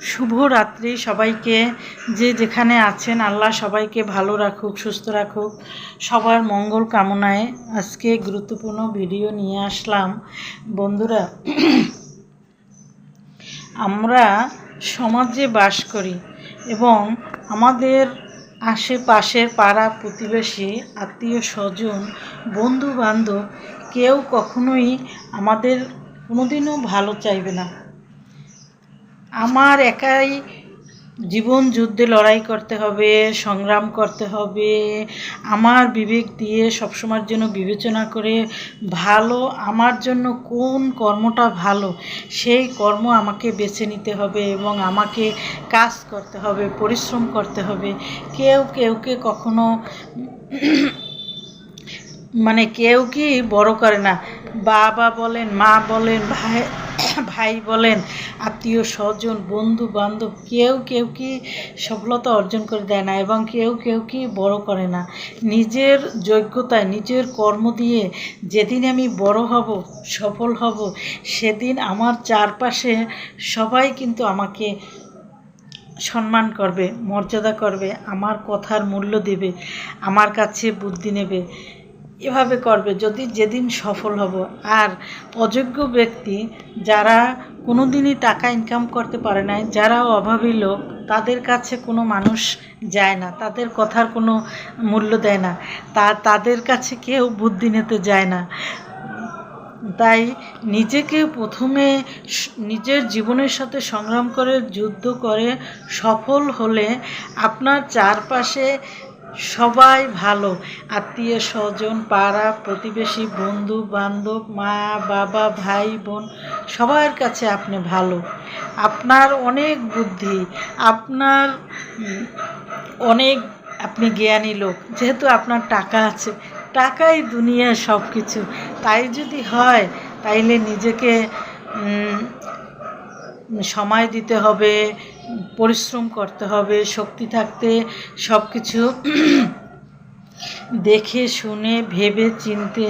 শুভ রাত্রি সবাইকে। যে যেখানে আছেন, আল্লাহ সবাইকে ভালো রাখুক, সুস্থ রাখুক। সবার মঙ্গল কামনায় আজকে গুরুত্বপূর্ণ ভিডিও নিয়ে আসলাম। বন্ধুরা, আমরা সমাজে বাস করি এবং আমাদের আশেপাশের পাড়া প্রতিবেশী, আত্মীয় স্বজন বন্ধু বান্ধব কেউ কখনোই আমাদের কোনোদিনও ভালো চাইবে না। আমার একাই জীবন যুদ্ধে লড়াই করতে হবে, সংগ্রাম করতে হবে। আমার বিবেক দিয়ে সবসময়ের জন্য বিবেচনা করে ভালো, আমার জন্য কোন কর্মটা ভালো, সেই কর্ম আমাকে বেছে নিতে হবে এবং আমাকে কাজ করতে হবে, পরিশ্রম করতে হবে। কেউ কেউকে কখনো মানে কেউ কি বড় করে না। বাবা বলেন, মা বলেন, ভাই ভাই বলেন, আত্মীয় স্বজন, বন্ধু বান্ধব কেউ কেউ কি সফলতা অর্জন করে দেয় না এবং কেউ কেউ কি বড় করে না? নিজের যোগ্যতায়, নিজের কর্ম দিয়ে যেদিন আমি বড় হব, সফল হব, সেদিন আমার চারপাশে সবাই কিন্তু আমাকে সম্মান করবে, মর্যাদা করবে, আমার কথার মূল্য দেবে, আমার কাছে বুদ্ধি নেবে। এভাবে করবে যদি যেদিন সফল হব। আর অযোগ্য ব্যক্তি যারা কোনো দিনই টাকা ইনকাম করতে পারে না যারা অভাবী লোক, তাদের কাছে কোনো মানুষ যায় না, তাদের কথার কোনো মূল্য দেয় না, তা তাদের কাছে কেউ বুদ্ধি নিতে যায় না। তাই নিজেকে প্রথমে নিজের জীবনের সাথে সংগ্রাম করে, যুদ্ধ করে সফল হলে আপনার চারপাশে সবাই ভালো। আত্মীয় স্বজন, পাড়া, প্রতিবেশী, বন্ধু, বান্ধব, মা, বাবা, ভাই, বোন, সবার কাছে আপনি ভালো। আপনার অনেক বুদ্ধি, আপনার অনেক আপনি জ্ঞানী লোক। যেহেতু আপনার টাকা আছে, টাকাই দুনিয়ার সব কিছু তাই যদি হয়, তাইলে নিজেকে সময় দিতে হবে, পরিশ্রম করতে হবে, শক্তি থাকতে সব কিছু দেখে, শুনে, ভেবে, চিনতে,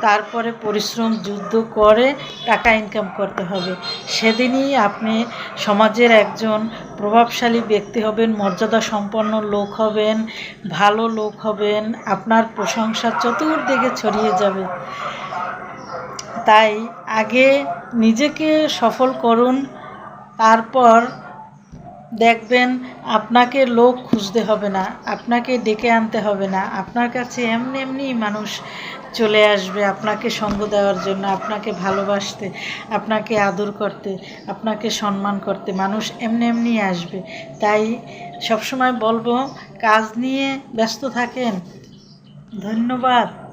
তারপরে পরিশ্রম, যুদ্ধ করে টাকা ইনকাম করতে হবে। সেদিনই আপনি সমাজের একজন প্রভাবশালী ব্যক্তি হবেন মর্যাদা সম্পন্ন লোক হবেন, ভালো লোক হবেন, আপনার প্রশংসা চতুর্দিকে ছড়িয়ে যাবে। তাই আগে নিজেকে সফল করুন তারপর দেখবেন আপনাকে লোক খুঁজতে হবে না, আপনাকে ডেকে আনতে হবে না। আপনার কাছে এমনি এমনি মানুষ চলে আসবে আপনাকে সঙ্গ দেওয়ার জন্য, আপনাকে ভালোবাসতে, আপনাকে আদর করতে, আপনাকে সম্মান করতে। মানুষ এমনি এমনি আসবে। তাই সবসময় বলব, কাজ নিয়ে ব্যস্ত থাকেন। ধন্যবাদ।